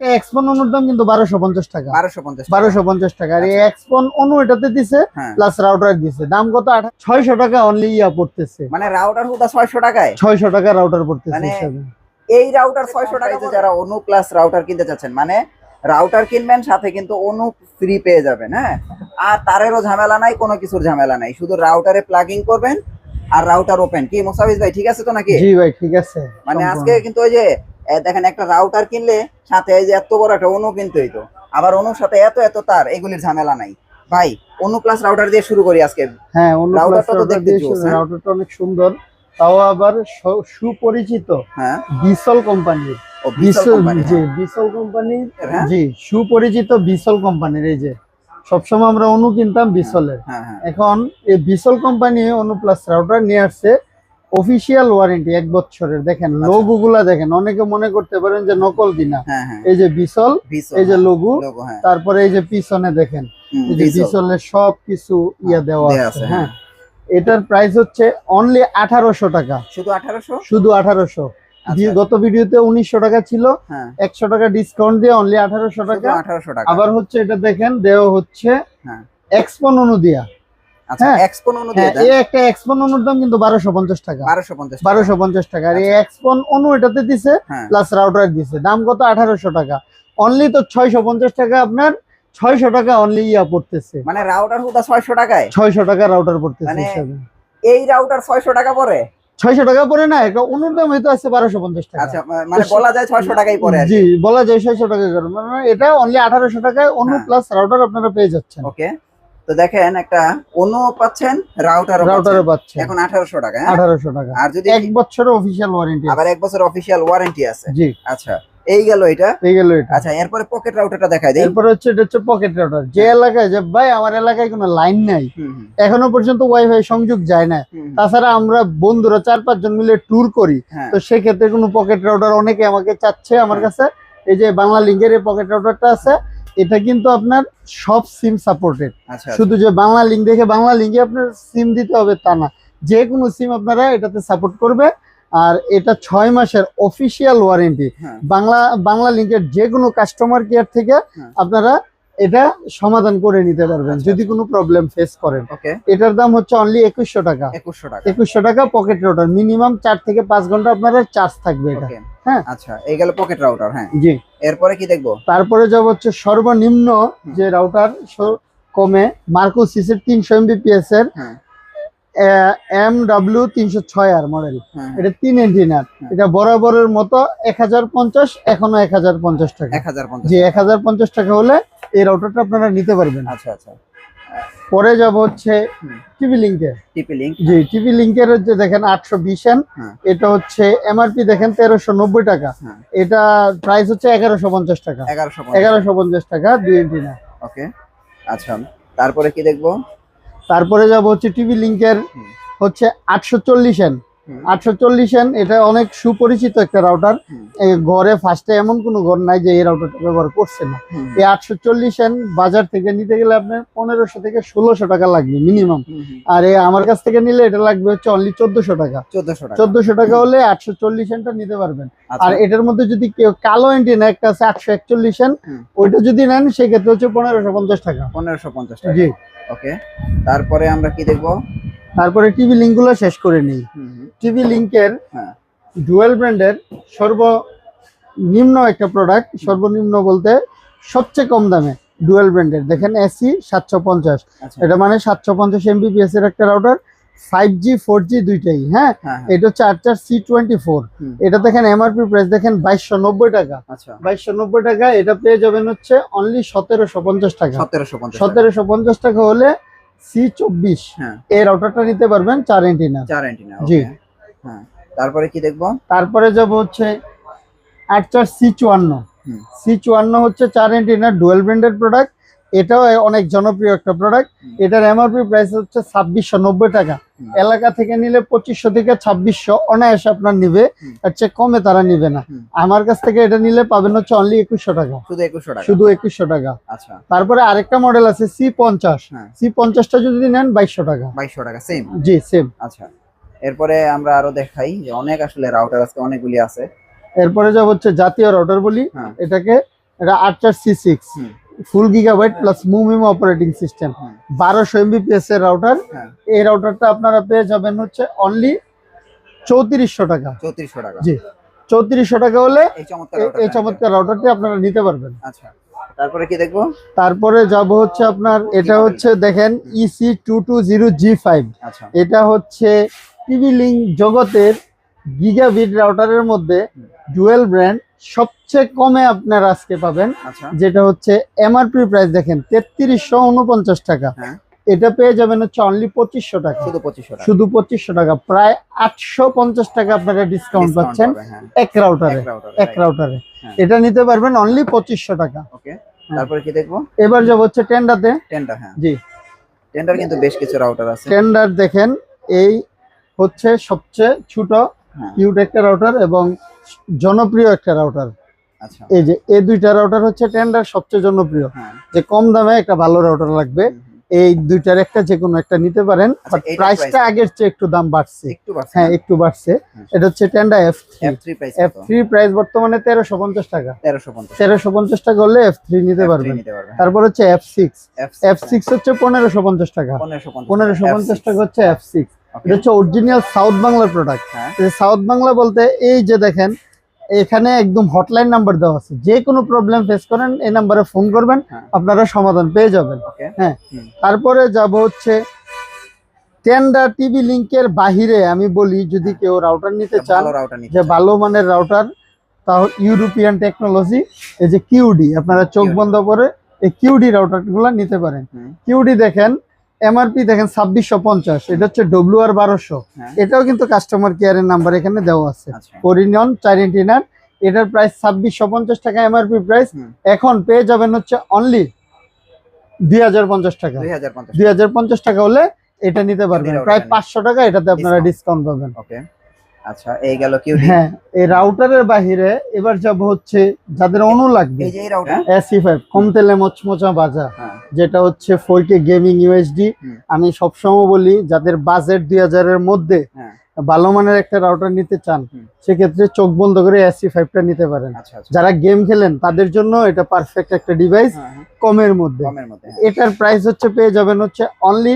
এক্সপন অনুর দাম কিন্তু বারোশো পঞ্চাশ টাকা। বারোশো পঞ্চাশ টাকা। আর এই এক্সপন অনু এটাতে দিছে হ্যাঁ। প্লাস রাউটার দিছে। দাম কত? ছয়শো টাকা অনলি ইয়া পড়তেছে। মানে রাউটার ছয়শো টাকায়? ছয়শো টাকা রাউটার পড়তেছে মানে এই রাউটার ছয়শো টাকাতে যারা অনু প্লাস রাউটার কিনতে চাচ্ছেন মানে রাউটার কিনবেন সাথে কিন্তু অনু ফ্রি পেয়ে যাবেন হ্যাঁ? আর তারেরও ঝামেলা নাই কোনো কিছুর ঝামেলা নাই। শুধু রাউটারে প্লাগিং করবেন আর রাউটার ওপেন কি মোসাফিজ ভাই ঠিক আছে তো নাকি? জি ভাই ঠিক আছে। মানে আজকে কিন্তু ওই যে দেখেন একটা রাউটার কিনলে সাথে এই যে এত বড় একটা অনু কিনতে হইতো। আবার অনুর সাথে এত এত তার এগুলির ঝামেলা নাই। ভাই অনু প্লাস রাউটার দিয়ে শুরু করি আজকে। হ্যাঁ অন্য রাউটারটা তো দেখতে হ্যাঁ? রাউটারটা অনেক সুন্দর। তাও আবার সুপরিচিত হ্যাঁ। বিসল কোম্পানির জি বিসল কোম্পানির হ্যাঁ? জি সুপরিচিত বিসল কোম্পানির এই যে। সবসময় আমরা অনু কিনতাম বিসলের হ্যাঁ হ্যাঁ। এখন এই বিসল কোম্পানি অনু প্লাস রাউটার নিয়ে আসছে অফিসিয়াল ওয়ারেন্টি এক বছরের দেখেন আচ্ছা। লোগো গুলা দেখেন অনেকে মনে করতে পারেন যে নকল কিনা। হ্যাঁ হ্যাঁ। এই যে বিসল এই যে লোগো লোগো হ্যাঁ। তারপরে এই যে পিছনে দেখেন হুম, এই যে বিসলের সব কিছু ইয়া দেওয়া আছে হ্যাঁ। এটার প্রাইস হচ্ছে অনলি আঠারোশো টাকা। শুধু আঠারোশো? শুধু আঠারোশো। আচ্ছা। গত ভিডিওতে উনিশশো টাকা ছিল একশো টাকা ডিসকাউন্ট দিয়ে অনলি আঠারোশো টাকা। আঠারোশো টাকা। আবার হচ্ছে এটা দেখেন দেওয়া হচ্ছে। এক্সপন অনুদিয়া দাম কিন্তু বারোশো পঞ্চাশ টাকা। বারোশো পঞ্চাশ টাকা। এক্সপন অনু এটাতে দিছে হ্যাঁ। প্লাস রাউটার দিছে। দাম কত? আঠারোশো টাকা। অনলি তো ছয়শো পঞ্চাশ টাকা আপনার ছয়শো টাকা অনলি ইয়া পড়তেছে। মানে রাউটার হুদা ছয়শো টাকায়? ছয়শো টাকা রাউটার পড়তেছে মানে এই রাউটার ছয়শো টাকা পরে ছয়শো টাকা পরে না একটা দাম হয়তো আছে বারোশো পঞ্চাশ টাকা। আচ্ছা মানে বলা যায় ছয়শো টাকাই পরে জি বলা যায় ছয়শো টাকা মানে এটা অনলি আঠারোশো টাকায় অনু হ্যাঁ। প্লাস রাউটার আপনারা পেয়ে যাচ্ছেন। ওকে তো দেখেন একটা অনু পাচ্ছেন রাউটার রাউটারে পাচ্ছেন। এখন আঠারোশো টাকা হ্যাঁ? আঠারোশো টাকা। আর যদি এক বছরের অফিসিয়াল ওয়ারেন্টি আবার এক বছর অফিসিয়াল ওয়ারেন্টি আছে। জি। আচ্ছা এই গেল এটা? এই গেল এটা। আচ্ছা এরপরে পকেট রাউটারটা দেখাই দিই। এরপর হচ্ছে এটা হচ্ছে পকেট রাউটার যে এলাকায় যে ভাই আমার এলাকায় কোনো লাইন নাই। এখনও পর্যন্ত ওয়াইফাই সংযোগ যায় না। তাছাড়া আমরা বন্ধুরা চার পাঁচ জন মিলে ট্যুর করি। হ্যাঁ। তো সেক্ষেত্রে কোনো পকেট রাউটার অনেকে আমাকে চাচ্ছে আমার কাছে। এই যে বাংলা লিঙ্কের এই পকেট রাউটারটা আছে। এটা কিন্তু আপনার সব সিম সাপোর্টেড আচ্ছা শুধু যে বাংলা লিঙ্ক দেখে বাংলা লিঙ্কে আপনার সিম দিতে হবে তা না। যে কোনো সিম আপনারা এটাতে সাপোর্ট করবে। আর এটা ছয় মাসের অফিসিয়াল ওয়ারেন্টি হ্যাঁ। বাংলা বাংলা লিঙ্কের যে কোনো কাস্টমার কেয়ার থেকে হ্যাঁ। আপনারা এটা সমাধান করে নিতে পারবেন আচ্ছা, যদি কোনো প্রবলেম ফেস করেন। এটার দাম হচ্ছে অনলি একুশশো টাকা। একুশশো টাকা। একুশশো টাকা পকেট রাউটার মিনিমাম চার থেকে পাঁচ ঘণ্টা আপনার চার্জ থাকবে এটা। হ্যাঁ। আচ্ছা এই গেল পকেট রাউটার হ্যাঁ। জি। এরপরে কি দেখব? তারপরে যাব হচ্ছে সর্বনিম্ন যে রাউটার কমে মার্কো সিসের তিনশো এমবিপিএস এর হ্যাঁ। এম ডাব্লিউ তিনশো ছয় আর মডেল হ্যাঁ এটা তিন হ্যাঁ। এটা বরাবরের মতো এক হাজার পঞ্চাশ এখনও এক হাজার পঞ্চাশ টাকা। এক হাজার পঞ্চাশ টাকা হলে এই রাউটারটা আপনারা নিতে পারবেন। আচ্ছা আচ্ছা। পরে যাব হচ্ছে। টিভি লিঙ্কের টিপি লিঙ্ক জি টিভি লিঙ্কের যে দেখেন আটশো বিশ এন হ্যাঁ। এটা হচ্ছে এমআরপি দেখেন তেরোশো নব্বই টাকা। হ্যাঁ। এটা প্রাইস হচ্ছে এগারোশো পঞ্চাশ টাকা। এগারোশো পঞ্চাশ। টাকা দুই এন্টিনা ওকে আচ্ছা। তারপরে কি দেখব? তারপরে যাব হচ্ছে টিভি লিঙ্কের হচ্ছে আটশো চল্লিশ এন। আটশো চল্লিশ এন এটা অনেক সুপরিচিত একটা রাউটার ঘরে ফার্স্টে এমন কোনো ঘর নাই যে এই রাউটারটা ব্যবহার করছে না। এই আটশো চল্লিশ এন বাজার থেকে নিতে গেলে আপনার পনেরোশো থেকে ষোলোশো টাকা লাগবে মিনিমাম। আর এই আমার কাছ থেকে নিলে এটা লাগবে হচ্ছে অনলি চোদ্দশো টাকা। চোদ্দশো টাকা। হলে আটশো চল্লিশ এনটা নিতে পারবেন। আচ্ছা। আর এটার মধ্যে যদি কেউ কালো এন্টিনা একটা আছে আটশো একচল্লিশ এন ওইটা যদি নেন সেক্ষেত্রে হচ্ছে পনেরোশো পঞ্চাশ টাকা। পনেরোশো পঞ্চাশ টাকা। জি। ওকে। তারপরে আমরা কি দেখব? তারপরে টিভি লিঙ্কগুলো শেষ করে নিই। টিভি লিঙ্কের হ্যাঁ। ডুয়েল ব্র্যান্ডের সর্বনিম্ন একটা প্রোডাক্ট সর্বনিম্ন বলতে সবচেয়ে কম দামে ডুয়েল ব্র্যান্ডের। দেখেন এসি সাতশো পঞ্চাশ। আচ্ছা। এটা মানে সাতশো পঞ্চাশ এমবিপিএস এর একটা router five G four G দুইটাই হ্যাঁ? হ্যাঁ হ্যাঁ। এটা হচ্ছে আর্চার সি টোয়েন্টি ফোর এটা দেখেন এমআরপি প্রাইস দেখেন বাইশশো নব্বই টাকা। আচ্ছা। বাইশশো নব্বই টাকা এটা পেয়ে যাবেন হচ্ছে অনলি সতেরোশো পঞ্চাশ টাকা। সতেরোশো পঞ্চাশ টাকা। হলে সি চব্বিশ। এই রাউটারটা নিতে পারবেন চার এন্টিনা চার এন্টিনা জি। হ্যাঁ তারপরে কি দেখব? তারপরে যাব হচ্ছে আটচার সি চুয়ান্ন সি চুয়ান্ন হচ্ছে চার এন্টিনা ডুয়েল ব্র্যান্ডের প্রোডাক্ট এটাও অনেক জনপ্রিয় একটা প্রোডাক্ট এটার এমআরপি প্রাইস হচ্ছে ছাব্বিশশো নব্বই টাকা। এলাকা থেকে নিলে পঁচিশশো থেকে ছাব্বিশশো অনায়াসে আপনার নিবে। এর চেয়ে কমে তারা নিবে না। আমার কাছ থেকে এটা নিলে পাবেন হচ্ছে অনলি একুশশো টাকা। শুধু একুশশো টাকা? শুধু একুশশো টাকা। আচ্ছা। তারপরে আরেকটা মডেল আছে সি পঞ্চাশ। হ্যাঁ। সি পঞ্চাশটা যদি নেন বাইশশো টাকা। বাইশশো টাকা সেম জি সেম আচ্ছা। এরপরে আমরা আরও দেখাই যে অনেক আসলে রাউটার আজকে অনেকগুলি আছে। এরপরে যাব হচ্ছে জাতীয় রাউটার বলি। হ্যাঁ। এটাকে এটা আট চার C six. Full gigabyte plus মুমিম operating system. বারোশো এমবিপিএস এর রাউটার হ্যাঁ। এই রাউটারটা আপনারা পেয়ে যাবেন হচ্ছে অনলি চৌত্রিশশো টাকা। চৌত্রিশশো টাকা। জি। চৌত্রিশশো টাকা হলে এই চমৎকার রাউটারটি আপনারা নিতে পারবেন। আচ্ছা। তারপরে কি দেখব? তারপরে যাব হচ্ছে আপনার এটা হচ্ছে দেখেন E EC two two zero G five আচ্ছা। এটা হচ্ছে টিভি লিঙ্ক জগতের গিগাবিট রাউটারের মধ্যে ডুয়েল ব্র্যান্ড সবচেয়ে কমে আপনারা আজকে পাবেন আচ্ছা। যেটা হচ্ছে এমআরপি প্রাইস দেখেন তেত্রিশশো উনপঞ্চাশ টাকা। হ্যাঁ। এটা পেয়ে যাবেন হচ্ছে অনলি পঁচিশশো টাকা। শুধু পঁচিশশো টাকা। শুধু পঁচিশশো টাকা প্রায় আটশো পঞ্চাশ টাকা আপনারা ডিসকাউন্ট পাচ্ছেন হ্যাঁ। এক রাউটারে এক. রাউটারে হ্যাঁ। এটা নিতে পারবেন অনলি পঁচিশশো টাকা। তারপরে কি দেখব? এবার যাব হচ্ছে টেন্ডাতে টেন্ডার হ্যাঁ। জি। টেন্ডার কিন্তু বেশ কিছু রাউটার আছে। টেন্ডার দেখেন এই হচ্ছে সবচেয়ে ছোট হ্যাঁ। কিউট একটা রাউটার এবং জনপ্রিয় একটা রাউটার আচ্ছা। এই যে এই দুইটা রাউটার হচ্ছে টেন্ডার সবচেয়ে জনপ্রিয়। হ্যাঁ। যে কম দামে একটা ভালো রাউটার লাগবে। এই দুইটার একটা যে কোনো একটা নিতে পারেন। আচ্ছা, বাট প্রাইসটা আগের চেয়ে একটু দাম বাড়ছে। একটু বাড়ছে হ্যাঁ একটু বাড়ছে। এটা হচ্ছে Tenda F three F three price বর্তমানে তেরোশো পঞ্চাশ টাকা। তেরোশো পঞ্চাশ। টাকা হলে এফ থ্রি নিতে পারবেন। তারপর হচ্ছে এফ সিক্স এফ সিক্স হচ্ছে পনেরোশো পঞ্চাশ টাকা। পনেরোশো পঞ্চাশ টাকা হচ্ছে এফ সিক্স. এটা হচ্ছে অরিজিনাল সাউথ বাংলার প্রোডাক্ট সাউথ বাংলা বলতে এই যে দেখেন এখানে একদম হটলাইন নাম্বার দেওয়া আছে। যে কোনো প্রবলেম ফেস করেন এই নাম্বারে ফোন করবেন হ্যাঁ। আপনারা সমাধান পেয়ে যাবেন। হ্যাঁ। তারপরে যাব হচ্ছে টেন্ডা টিভি লিংকের বাহিরে। আমি বলি যদি কেউ রাউটার নিতে চান যে ভালো মানের রাউটার তাও ইউরোপিয়ান টেকনোলজি এই যে কিউডি আপনারা চোখ বন্ধ করে এই কিউডি রাউটারগুলা নিতে পারেন। কিউডি দেখেন এমআরপি দেখেন ছাব্বিশশো পঞ্চাশ এটা হচ্ছে ডব্লিউ আর বারোশো। হ্যাঁ। এটাও কিন্তু কাস্টমার কেয়ারের নাম্বার এখানে দেওয়া আছে। আচ্ছা। ওরিনিয়ন চাইরেন্টিনার এটার প্রাইস ছাব্বিশশো পঞ্চাশ টাকা এমআরপি প্রাইস এখন পেয়ে যাবেন হচ্ছে অনলি দুই হাজার পঞ্চাশ টাকা। দুই হাজার পঞ্চাশ টাকা হলে এটা নিতে পারবেন। প্রায় পাঁচশো টাকা এটাতে আপনারা ডিসকাউন্ট পাবেন। ওকে আচ্ছা এই গেল হ্যাঁ এই রাউটারের বাহিরে এবার যাব হচ্ছে যাদের অনু লাগবে। এই যে এই রাউটার এসি ফাইভ কম তেলে মচমচা বাজা হ্যাঁ। যেটা হচ্ছে গেমিং ইউএসডি আমি সবসময় বলি যাদের বাজেট দুই হাজারের মধ্যে হ্যাঁ। ভালো মানের একটা রাউটার নিতে চান সেক্ষেত্রে চোখ বন্ধ করে এসি ফাইভটা নিতে পারেন। আচ্ছা আচ্ছা। যারা গেম খেলেন তাদের জন্য এটা পারফেক্ট একটা ডিভাইস হ্যাঁ, হ্যাঁ, কমের মধ্যে। হ্যাঁ। এটার প্রাইস হচ্ছে পেয়ে যাবেন হচ্ছে অনলি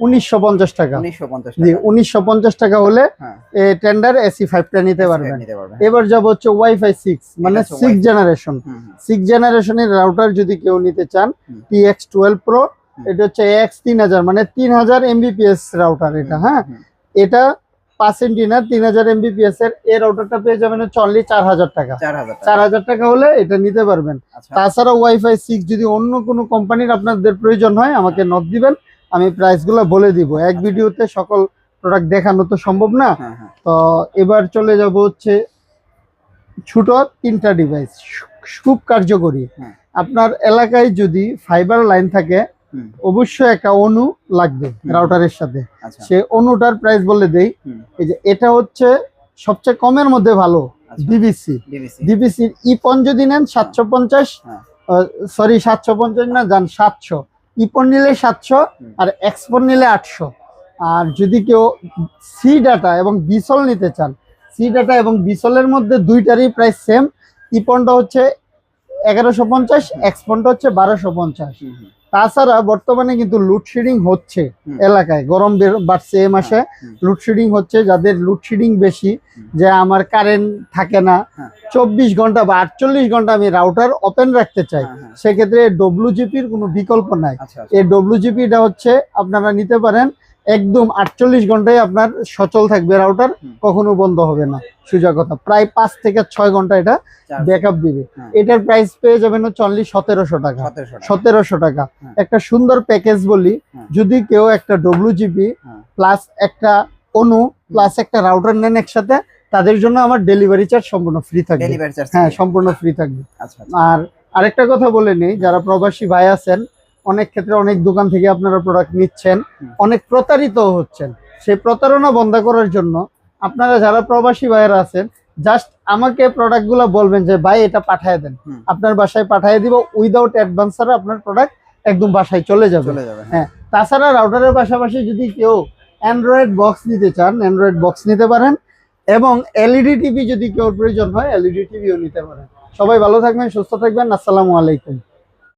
উনিশশো পঞ্চাশ টাকা। উনিশশো পঞ্চাশ জি উনিশশো পঞ্চাশ টাকা হলে হ্যাঁ। টেন্ডার এসি ফাইভটা নিতে পারবেন। এবার যাব হচ্ছে ওয়াইফাই সিক্স মানে সিক্স জেনারেশন সিক্স জেনারেশনের রাউটার যদি কেউ নিতে চান টি এক্স টুয়েলভ প্রো এটা হচ্ছে এক্স তিন হাজার মানে তিন হাজার এমবিপিএস রাউটার এটা হ্যাঁ? এটা পার্সেন্টিনার তিন হাজার এমবিপিএস এর এই রাউটারটা পেয়ে যাবেন হচ্ছে অনলি চার হাজার টাকা। চার হাজার টাকা। হলে এটা নিতে পারবেন। তাছাড়া ওয়াইফাই সিক্স যদি অন্য কোনো কোম্পানির আপনাদের প্রয়োজন হয় আমাকে নক দিবেন। আমি প্রাইসগুলো বলে দিব। এক আচ্ছা। ভিডিওতে সকল প্রোডাক্ট দেখানো তো সম্ভব না। হ্যাঁ হ্যাঁ। তো এবার চলে যাব হচ্ছে ছোট তিনটা ডিভাইস খুব কার্যকরী। আপনার এলাকায় যদি ফাইবার লাইন থাকে অবশ্যই একটা অনু লাগবে। রাউটারের সাথে। আচ্ছা। সে অনুটার প্রাইস বলে দেই। এই যে এটা হচ্ছে সবচেয়ে কমের মধ্যে ভালো ডিবিসি ডিবিসি ডিবিসির ইপন যদি নেন সাতশো পঞ্চাশ হ্যাঁ। সরি সাতশো পঞ্চাশ না যান সাতশো। ইপন নিলে সাতশো আর এক্সপন নিলে আটশো। আর যদি কেউ সি ডাটা এবং বিসল নিতে চান সি ডাটা এবং বিসলের মধ্যে দুইটারই প্রাইস সেম ইপনটা হচ্ছে এগারোশো পঞ্চাশ এক্সপনটা হচ্ছে বারোশো পঞ্চাশ। তাছাড়া বর্তমানে কিন্তু লোডশেডিং হচ্ছে এলাকায় গরম বাড়ছে এ মাসে। লোডশেডিং হচ্ছে যাদের লোডশেডিং বেশি। যে আমার কারেন্ট থাকে না হ্যাঁ। চব্বিশ ঘণ্টা বা আটচল্লিশ ঘণ্টা আমি রাউটার ওপেন রাখতে চাই সেক্ষেত্রে হ্যাঁ। সেক্ষেত্রে ডব্লিউজিপির কোনো বিকল্প নাই আচ্ছা আচ্ছা এই ডব্লিউজিপিটা হচ্ছে আপনারা নিতে পারেন একদম আটচল্লিশ ঘন্টায় আপনার সচল থাকবে রাউটার কখনো বন্ধ হবে না সোজা কথা প্রায় পাঁচ থেকে ছয় ঘণ্টা এটা ব্যাকআপ দিবে হ্যাঁ। এটার প্রাইস পেয়ে যাবেন হচ্ছে অনলি সতেরোশো টাকা সতেরোশো টাকা। হ্যাঁ। একটা সুন্দর প্যাকেজ বলি হ্যাঁ। যদি কেউ একটা ডব্লিউজিপি। প্লাস একটা অনু প্লাস একটা রাউটার নেন একসাথে তাদের জন্য আমার ডেলিভারি চার্জ সম্পূর্ণ ফ্রি থাকবে হ্যাঁ সম্পূর্ণ ফ্রি থাকবে আচ্ছা আচ্ছা আর আরেকটা কথা বলে নেই যারা প্রবাসী ভাই আছেন অনেক ক্ষেত্রে অনেক দোকান থেকে আপনারা প্রোডাক্ট নিচ্ছেন। অনেক প্রতারিত হচ্ছেন। সেই প্রতারণা বন্ধ করার জন্য আপনারা যারা প্রবাসী ভাইয়েরা আছেন জাস্ট আমাকে প্রোডাক্টগুলো বলবেন যে ভাই এটা পাঠিয়ে দেন। আপনার বাসায় পাঠিয়ে দিব উইদাউট অ্যাডভান্স ছাড়া আপনার প্রোডাক্ট একদম বাসায় চলে যাবে। চলে যাবে হ্যাঁ। হ্যাঁ তাছাড়া রাউটারের পাশাপাশি যদি কেউ অ্যান্ড্রয়েড বক্স নিতে চান অ্যান্ড্রয়েড বক্স নিতে পারেন এবং এলইডি টিভি যদি কেউ প্রয়োজন হয় এলইডি টিভিও নিতে পারেন। সবাই ভালো থাকবেন সুস্থ থাকবেন আসসালামু আলাইকুম।